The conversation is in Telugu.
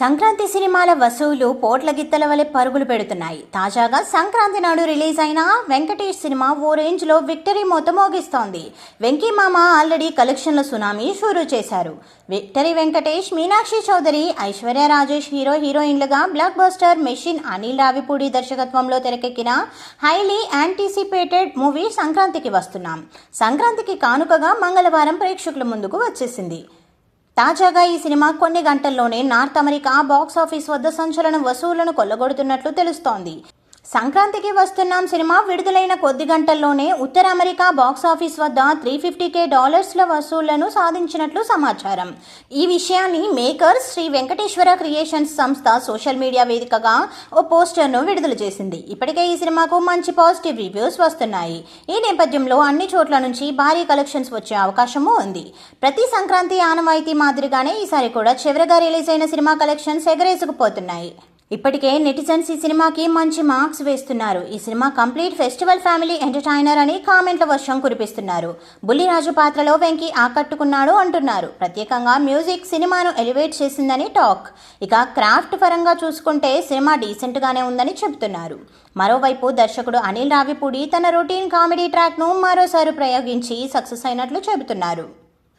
సంక్రాంతి సినిమాల వసూలు పోట్ల గిత్తల వలె పరుగులు పెడుతున్నాయి. తాజాగా సంక్రాంతి నాడు రిలీజ్ అయిన వెంకటేష్ సినిమా ఓ రేంజ్లో విక్టరీ మూత మోగిస్తోంది. వెంకీ మామ ఆల్రెడీ కలెక్షన్ల సునామీ షురూ చేశారు. విక్టరీ వెంకటేష్ మీనాక్షి చౌదరి ఐశ్వర్య రాజేష్ హీరో హీరోయిన్లుగా blockbuster machine Anil Ravipudi దర్శకత్వంలో తెరకెక్కిన హైలీ యాంటిసిపేటెడ్ మూవీ సంక్రాంతికి వస్తున్నాం. సంక్రాంతికి కానుకగా మంగళవారం ప్రేక్షకుల ముందుకు వచ్చేసింది. తాజాగా ఈ సినిమా కొన్ని గంటల్లోనే నార్త్ అమెరికా బాక్స్ ఆఫీస్ వద్ద సంచలన వసూళ్ళను కొల్లగొడుతున్నట్లు తెలుస్తోంది. సంక్రాంతికి వస్తున్నాం సినిమా విడుదలైన కొద్ది గంటల్లోనే ఉత్తర అమెరికా బాక్స్ ఆఫీస్ వద్ద త్రీ ఫిఫ్టీ కే డాలర్స్ల వసూళ్ళను సాధించినట్లు సమాచారం. ఈ విషయాన్ని మేకర్స్ శ్రీ వెంకటేశ్వర క్రియేషన్స్ సంస్థ సోషల్ మీడియా వేదికగా ఓ పోస్టర్ను విడుదల చేసింది. ఇప్పటికే ఈ సినిమాకు మంచి పాజిటివ్ రివ్యూస్ వస్తున్నాయి. ఈ నేపథ్యంలో అన్ని చోట్ల నుంచి భారీ కలెక్షన్స్ వచ్చే అవకాశము ఉంది. ప్రతి సంక్రాంతి ఆనవాయితీ మాదిరిగానే ఈసారి కూడా చివరిగా రిలీజ్ అయిన సినిమా కలెక్షన్స్ ఎగరేసుకుపోతున్నాయి. ఇప్పటికే నెటిజన్స్ ఈ సినిమాకి మంచి మార్క్స్ వేస్తున్నారు. ఈ cinema complete festival family entertainer అని కామెంట్ల వర్షం కురిపిస్తున్నారు. బుల్లిరాజు పాత్రలో వెంకీ ఆకట్టుకున్నాడు అంటున్నారు. ప్రత్యేకంగా మ్యూజిక్ సినిమాను ఎలివేట్ చేసిందని టాక్. ఇక క్రాఫ్ట్ పరంగా చూసుకుంటే సినిమా డీసెంట్గానే ఉందని చెబుతున్నారు. మరోవైపు దర్శకుడు అనిల్ రావిపూడి తన రొటీన్ కామెడీ ట్రాక్ను మరోసారి ప్రయోగించి సక్సెస్ అయినట్లు చెబుతున్నారు.